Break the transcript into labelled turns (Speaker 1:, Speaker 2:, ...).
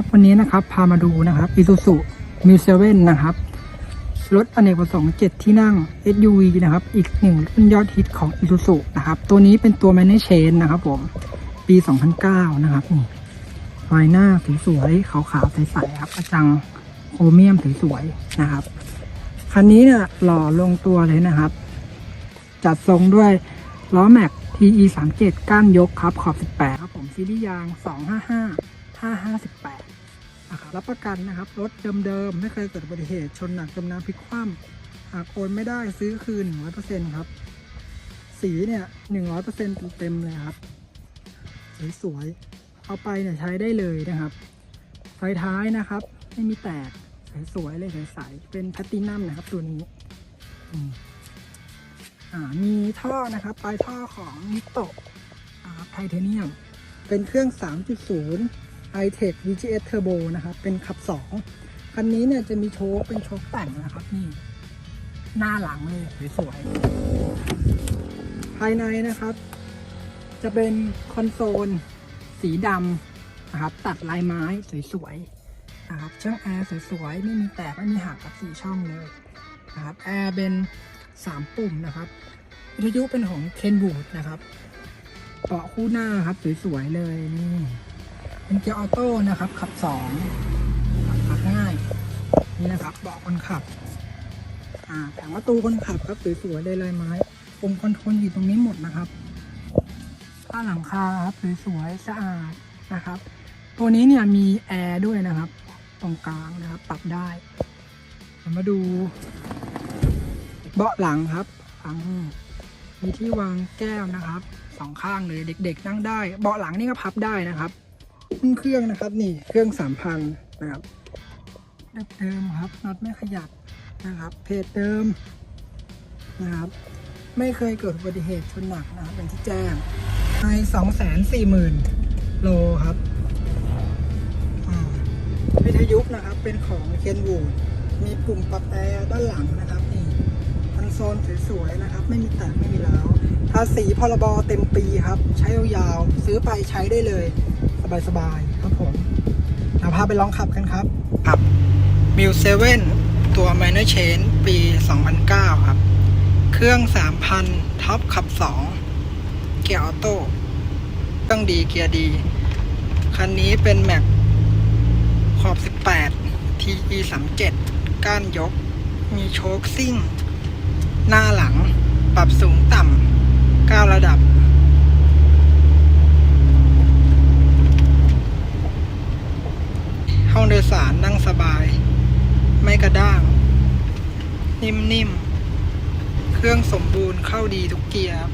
Speaker 1: ครับวันนี้นะครับพามาดูนะครับ Isuzu m u s e v e n นะครับ รถอเนกประสงค์7ที่นั่ง SUV นะครับ อีกหนึ่งรุ่นยอดฮิตของ Isuzu นะครับ ตัวนี้เป็นตัว m a n a g e Chain นะครับผม ปี 2009 นะครับนี่ไฟหน้าสวยๆขาวๆใสๆครับกระจังโครเมียมสวยๆนะครับ คันนี้เนี่ยหล่อลงตัวเลยนะครับ จัดทรงด้วยล้อแม็ก TE 3 7 ก้านยกครับขอบ 18 ครับผมซีรีส์ยาง 255 5518นะครับรับประกันนะครับ รถเดิมๆ ไม่เคยเกิดอุบัติเหตุ ชนหนักจมน้ำพลิกคว่ำหากโอนไม่ได้ซื้อคืน 100%ครับ สีเนี่ย 100%เต็มๆเลยครับ สวยๆ เอาไปเนี่ยใช้ได้เลยนะครับไฟท้ายนะครับ ไม่มีแตกสวยๆเลยใสๆเป็นแพตตินัมนะครับตัวนี้อ่ามีท่อนะครับ ปลายท่อของนิโตะนะครับไทเทเนียม เป็นเครื่อง 3.0 i-Tech VGS Turbo นะครับ เป็นขับ 2 คันนี้เนี่ยจะมีโชคเป็นโชคแต่งนะครับนี่ หน้าหลังเลยสวยๆภายในนะครับ จะเป็นคอนโซล สีดำนะครับ ตัดลายไม้สวยๆนะครับช่างแอร์สวยๆ ไม่มีแตกไม่มีหักกับสี่ช่องเลยนะครับแอร์เป็น 3 ปุ่มนะครับวิทยุเป็นของเคนบูดนะครับเบาะคู่หน้าครับสวยๆเลยนี่ เป็นเกียร์ออโต้นะครับ ขับ2ขับง่าย นี่นะครับเบาะคนขับ อ่าแผงประตูคนขับครับสวยๆเลยลายไม้ปุ่มคอนโทรลอยู่ตรงนี้หมดนะครับผ้าหลังคาครับสวยๆสะอาดนะครับ ตัวนี้เนี่ยมีแอร์ด้วยนะครับ ตรงกลางนะครับ ปรับได้เดี๋ยวมาดู เบาะหลังครับหลังมีที่วางแก้วนะครับสองข้างเลยเด็ก ๆ นั่งได้ เบาะหลังนี่ก็พับได้นะครับ เครื่องนะครับนี่เครื่องสามพันนะครับเดิมครับน็อตไม่ขยับนะครับเพจเดิมนะครับไม่เคยเกิดอุบัติเหตุชนหนักนะครับเป็นที่แจ้งในสองแสนสี่หมื่นโลครับวิทยุนะครับเป็นของเคนวูดมีปุ่มปรับแอร์ด้านหลังนะครับนี่คอนโซลสวยๆนะครับ ไม่มีแตกไม่มีร้าวภาษีพรบเต็มปีครับ ใช้ยาวๆซื้อไปใช้ได้เลย สบายๆครับผมเราพาไปลองขับกันครับขับมิวเซเว่นตัว m i n o r Chain ปี 2009 ครับ เครื่อง 3,000 ท็อปขับ 2 เกียร์ออโต้ต้องดีเกียร์ดี คันนี้เป็นแม็กขอบ 18 TE 37 ก้านยก มีโชคซิ่ง หน้าหลัง ปรับสูงต่ำ 9 ระดับ ห้องโดยสารนั่งสบาย ไม่ กระด้าง นิ่มๆ เครื่องสมบูรณ์เข้าดีทุกเกียร์ครับ